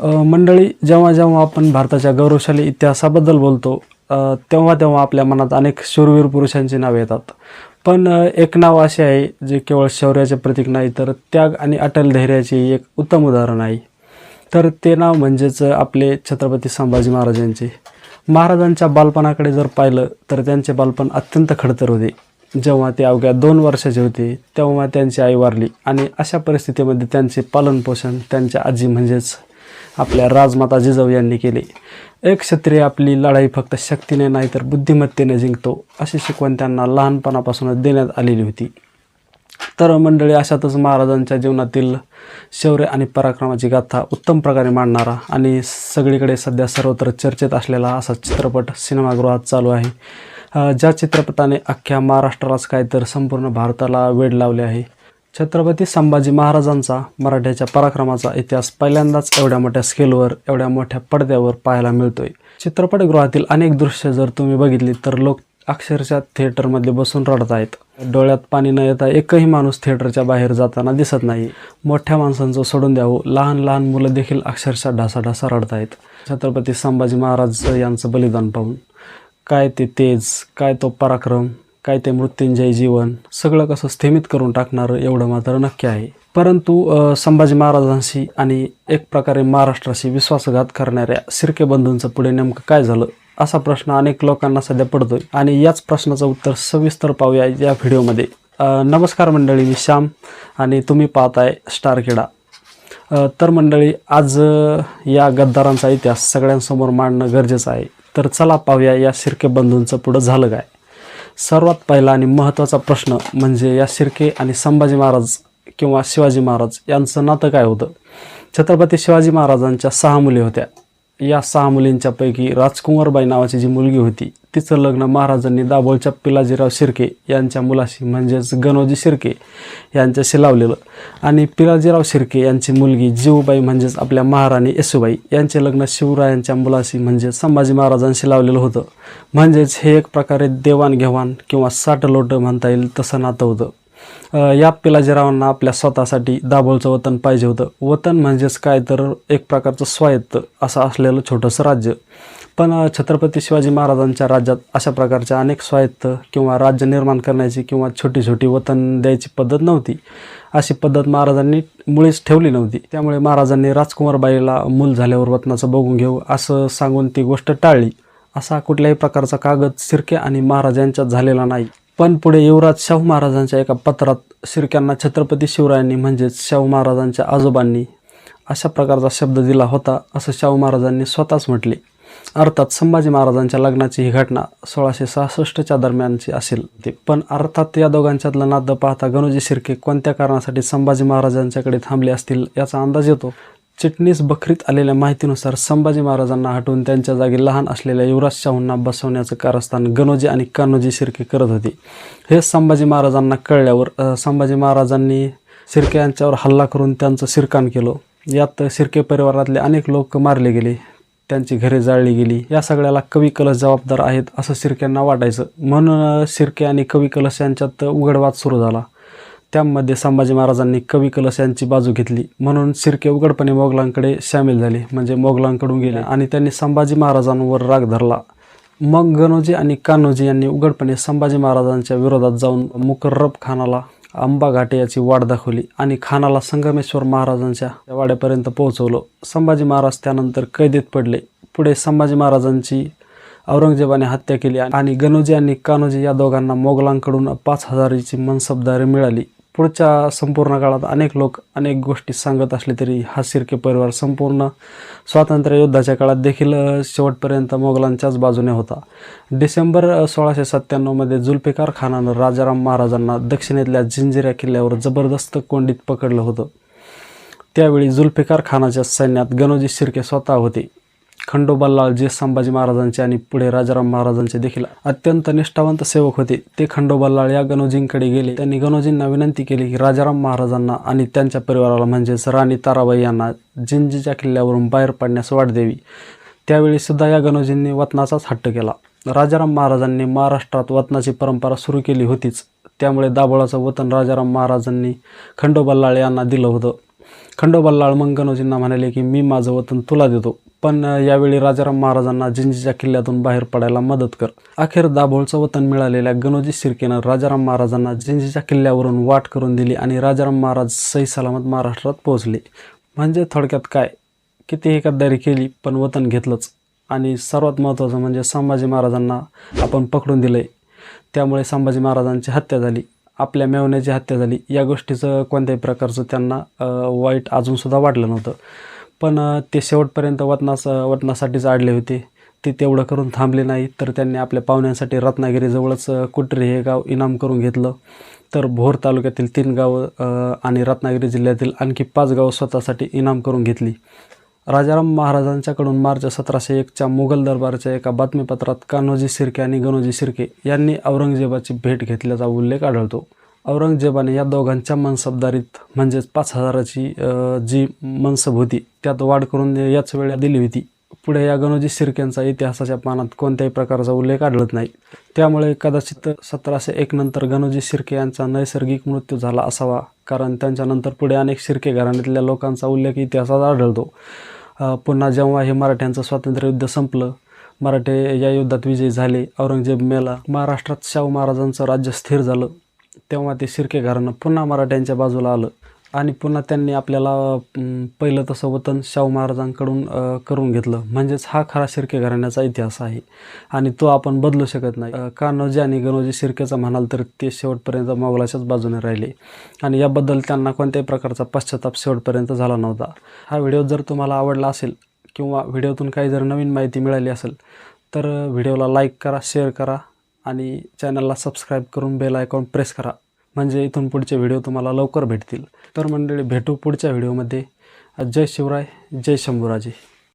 मंडळी जेव्हा जेव्हा आपण भारताच्या गौरवशाली इतिहासाबद्दल बोलतो तेव्हा तेव्हा आपल्या मनात अनेक शूरवीर पुरुषांची नावे येतात. पण एक नाव असे आहे जे केवळ शौर्याचे प्रतीक नाही तर त्याग आणि अटल धैर्याचे एक उत्तम उदाहरण आहे. तर ते नाव म्हणजेच आपले छत्रपती संभाजी महाराजांचे. महाराजांच्या बालपणाकडे जर पाहिलं तर त्यांचे बालपण अत्यंत खडतर होते. जेव्हा ते अवघ्या दोन वर्षाचे होते तेव्हा त्यांची आई वारली आणि अशा परिस्थितीमध्ये त्यांचे पालनपोषण त्यांच्या आजी म्हणजेच आपल्या राजमाता जिजाऊ यांनी केले. एक क्षत्रिय आपली लढाई फक्त शक्तीने नाही तर बुद्धिमत्तेने जिंकतो अशी शिकवण त्यांना लहानपणापासूनच देण्यात आलेली होती. तर मंडळी अशातच महाराजांच्या जीवनातील शौर्य आणि पराक्रमाची गाथा उत्तम प्रकारे मांडणारा आणि सगळीकडे सध्या सर्वत्र चर्चेत असलेला असा चित्रपट सिनेमागृहात चालू आहे. ज्या चित्रपटाने अख्ख्या महाराष्ट्रालाच काय तर संपूर्ण भारताला वेड लावले आहे छत्रपती संभाजी महाराजांचा मराठ्याच्या पराक्रमाचा इतिहास पहिल्यांदाच एवढ्या मोठ्या स्केलवर एवढ्या मोठ्या पडद्यावर पाहायला मिळतोय. चित्रपटगृहातील अनेक दृश्य जर तुम्ही बघितली तर लोक अक्षरशः थिएटरमध्ये बसून रडत आहेत. डोळ्यात पाणी न येता एकही माणूस थिएटरच्या बाहेर जाताना दिसत नाही. मोठ्या माणसांचं सोडून द्यावं लहान लहान मुलं देखील अक्षरशः ढासाढासा रडत आहेत. छत्रपती संभाजी महाराज यांचं बलिदान पाहून काय ते तेज काय तो पराक्रम काय ते मृत्युंजय जीवन सगळं कसं स्थिमित करून टाकणारं एवढं मात्र नक्की आहे. परंतु संभाजी महाराजांशी आणि एक प्रकारे महाराष्ट्राशी विश्वासघात करणाऱ्या सिरके बंधूंचं पुढे नेमकं काय झालं असा प्रश्न अनेक लोकांना सध्या पडतोय. आणि याच प्रश्नाचं उत्तर सविस्तर पाहूया या व्हिडिओमध्ये. नमस्कार मंडळी मी श्याम आणि तुम्ही पाहताय स्टार क्रीडा तर मंडळी आज या गद्दारांचा इतिहास सगळ्यांसमोर मांडणं गरजेचं आहे. तर चला पाहूया या सिरके बंधूंचं पुढं झालं काय. सर्वात पहिला आणि महत्त्वाचा प्रश्न म्हणजे या शिर्के आणि संभाजी महाराज किंवा शिवाजी महाराज यांचं नातं काय होतं? छत्रपती शिवाजी महाराजांच्या सहा मुली होत्या. या सहा मुलींच्यापैकी राजकुंवरबाई नावाची जी मुलगी होती तिचं लग्न महाराजांनी दाभोळच्या पिलाजीराव शिर्के यांच्या मुलाशी म्हणजेच गणोजी शिर्के यांच्याशी लावलेलं. आणि पिलाजीराव शिर्के यांची मुलगी जीवबाई म्हणजेच आपल्या महाराणी येसूबाई यांचे लग्न शिवरायांच्या मुलाशी म्हणजे संभाजी महाराजांशी लावलेलं होतं. म्हणजेच हे एक प्रकारे देवाणघेवाण किंवा साटलोटं म्हणता येईल तसं नातं होतं. या पिलाजीरावांना आपल्या स्वतःसाठी दाभोळचं वतन पाहिजे होतं. वतन म्हणजेच काय? तर एक प्रकारचं स्वायत्त असं असलेलं छोटंसं राज्य. पण छत्रपती शिवाजी महाराजांच्या राज्यात अशा प्रकारच्या अनेक स्वायत्त किंवा राज्य निर्माण करण्याची किंवा छोटी छोटी वतन द्यायची पद्धत नव्हती. अशी पद्धत महाराजांनी मुळीच ठेवली नव्हती. त्यामुळे महाराजांनी राजकुमारबाईला मूल झाल्यावर वतनाचं बघून घेऊ असं सांगून ती गोष्ट टाळली. असा कुठल्याही प्रकारचा कागद सिरके आणि महाराज यांच्यात झालेला नाही. पण पुढे युवराज शाहू महाराजांच्या एका पत्रात शिर्क्यांना छत्रपती शिवरायांनी म्हणजेच शाहू महाराजांच्या आजोबांनी अशा प्रकारचा शब्द दिला होता असं शाहू महाराजांनी स्वतःच म्हटले. अर्थात संभाजी महाराजांच्या लग्नाची ही घटना सोळाशे सहासष्टच्या दरम्यानची असेल ते. पण अर्थात या दोघांच्यातलं नातं पाहता गणोजी शिर्के कोणत्या कारणासाठी संभाजी महाराजांच्याकडे थांबले असतील याचा अंदाज येतो. चिटणीस बखरीत आलेल्या माहितीनुसार संभाजी महाराजांना हटवून त्यांच्या जागी लहान असलेल्या युवराज शाहूंना बसवण्याचं कारस्थान गणोजी आणि कान्होजी शिर्के करत होते. हे संभाजी महाराजांना कळल्यावर संभाजी महाराजांनी शिर्के यांच्यावर हल्ला करून त्यांचं शिरकान केलं. यात शिर्के परिवारातले अनेक लोक मारले गेले त्यांची घरे जाळली गेली. या सगळ्याला कवी कलश जबाबदार आहेत असं शिर्क्यांना वाटायचं. म्हणून शिर्के आणि कवी कलश यांच्यात उघडवाद सुरू झाला. त्यामध्ये संभाजी महाराजांनी कवी कलश यांची बाजू घेतली. म्हणून शिर्के उघडपणे मोगलांकडे सामील झाले. म्हणजे मोगलांकडून गेले आणि त्यांनी संभाजी महाराजांवर राग धरला. मग गणोजी आणि कान्होजी यांनी उघडपणे संभाजी महाराजांच्या विरोधात जाऊन मुकर्रब खानाला अंबा घाटे याची वाट दाखवली आणि खानाला संगमेश्वर महाराजांच्या वाड्यापर्यंत पोहोचवलं. संभाजी महाराज त्यानंतर कैदेत पडले. पुढे संभाजी महाराजांची औरंगजेबाने हत्या केली आणि गणोजी आणि कान्होजी या दोघांना मोगलांकडून पाच हजाराची मनसबदारी मिळाली. पुढच्या संपूर्ण काळात अनेक लोक अनेक गोष्टी सांगत असले तरी हा सिरके परिवार संपूर्ण स्वातंत्र्य युद्धाच्या काळात देखील शेवटपर्यंत मोगलांच्याच बाजूने होता. डिसेंबर सोळाशे सत्त्याण्णवमध्ये जुल्फिकार खानानं राजाराम महाराजांना दक्षिणेतल्या जिंजिऱ्या किल्ल्यावर जबरदस्त कोंडीत पकडलं होतं. त्यावेळी जुल्फिकार खानाच्या सैन्यात गणोजी शिर्के स्वतः होते. खंडोबालाल जे संभाजी महाराजांचे आणि पुढे राजाराम महाराजांचे देखील अत्यंत निष्ठावंत सेवक होते ते खंडोबालाल या गणोजींकडे गेले. त्यांनी गणोजींना विनंती केली की राजाराम महाराजांना आणि त्यांच्या परिवाराला म्हणजेच राणी ताराबाई यांना जिंजीच्या किल्ल्यावरून बाहेर पडण्यास वाट द्यावी. त्यावेळी सुद्धा या गणोजींनी वतनाचाच हट्ट केला. राजाराम महाराजांनी महाराष्ट्रात वतनाची परंपरा सुरू केली होतीच. त्यामुळे दाभोळाचं वतन राजाराम महाराजांनी खंडोबालाळ यांना दिलं होतं. खंडोबा मग गणोजींना म्हणाले की मी माझं वतन तुला देतो. पण यावेळी राजाराम महाराजांना जिंजीच्या किल्ल्यातून बाहेर पडायला मदत कर. अखेर दाभोळचं वतन मिळालेल्या गणोजी शिर्केनं राजाराम महाराजांना जिंजीच्या किल्ल्यावरून वाट करून दिली आणि राजाराम महाराज सही सलामत महाराष्ट्रात पोहोचले. म्हणजे थोडक्यात काय? कितीही गद्दारी केली पण वतन घेतलंच. आणि सर्वात महत्त्वाचं म्हणजे संभाजी महाराजांना आपण पकडून दिलंय. त्यामुळे संभाजी महाराजांची हत्या झाली. आपल्या मेवण्याची हत्या झाली. या गोष्टीचं कोणत्याही प्रकारचं त्यांना वाईट अजूनसुद्धा वाटलं नव्हतं. पण ते शेवटपर्यंत वतनास वतनासाठीच आडले होते. ते तेवढं करून थांबले नाही तर त्यांनी आपल्या पाहुण्यांसाठी रत्नागिरीजवळच कुटरे हे गाव इनाम करून घेतलं. तर भोर तालुक्यातील तीन गावं आणि रत्नागिरी जिल्ह्यातील आणखी पाच गावं स्वतःसाठी इनाम करून घेतली. राजाराम महाराजांच्याकडून मार्च सतराशे एकच्या मुघल दरबारच्या एका बातमीपत्रात कान्होजी शिर्के आणि गणोजी शिर्के यांनी औरंगजेबाची भेट घेतल्याचा उल्लेख आढळतो. औरंगजेबाने या दोघांच्या मनसबदारीत म्हणजेच पाच हजाराची जी मनसब होती त्यात वाढ करून याच वेळा दिली होती. पुढे या गणोजी शिर्केंचा इतिहासाच्या पानात कोणत्याही प्रकारचा उल्लेख आढळत नाही. त्यामुळे कदाचित सतराशे एक नंतर गणोजी शिर्के यांचा नैसर्गिक मृत्यू झाला असावा कारण त्यांच्यानंतर पुढे अनेक शिर्के घराण्यातल्या लोकांचा उल्लेख इतिहासात आढळतो. पुन्हा जेव्हा हे मराठ्यांचं स्वातंत्र्य युद्ध संपलं मराठे या युद्धात विजयी झाले औरंगजेब मेला महाराष्ट्रात शाहू महाराजांचं राज्य स्थिर झालं. तेव्हा ते शिर्के घराणं पुन्हा मराठ्यांच्या बाजूला आलं. आणि पुन्हा त्यांनी आपल्याला पहिलं तसं वतन शाहू महाराजांकडून करून घेतलं. म्हणजेच हा खरा शिर्के घराण्याचा इतिहास आहे. आणि तो आपण बदलू शकत नाही. कान्होजी आणि गणोजी शिर्केचा म्हणाल तर ते शेवटपर्यंत मोगलाच्याच बाजूने राहिले. आणि याबद्दल त्यांना कोणत्याही प्रकारचा पश्चाताप शेवटपर्यंत झाला नव्हता. हा व्हिडिओ जर तुम्हाला आवडला असेल किंवा व्हिडिओतून काही जर नवीन माहिती मिळाली असेल तर व्हिडिओला लाईक करा शेअर करा. आणि चॅनलला सबस्क्राईब करून बेल आयकॉन प्रेस करा. म्हणजे इथून पुढचे व्हिडिओ तुम्हाला लवकर भेटतील. तर मंडळी भेटू पुढच्या व्हिडिओमध्ये जय शिवराय जय शंभूराजे.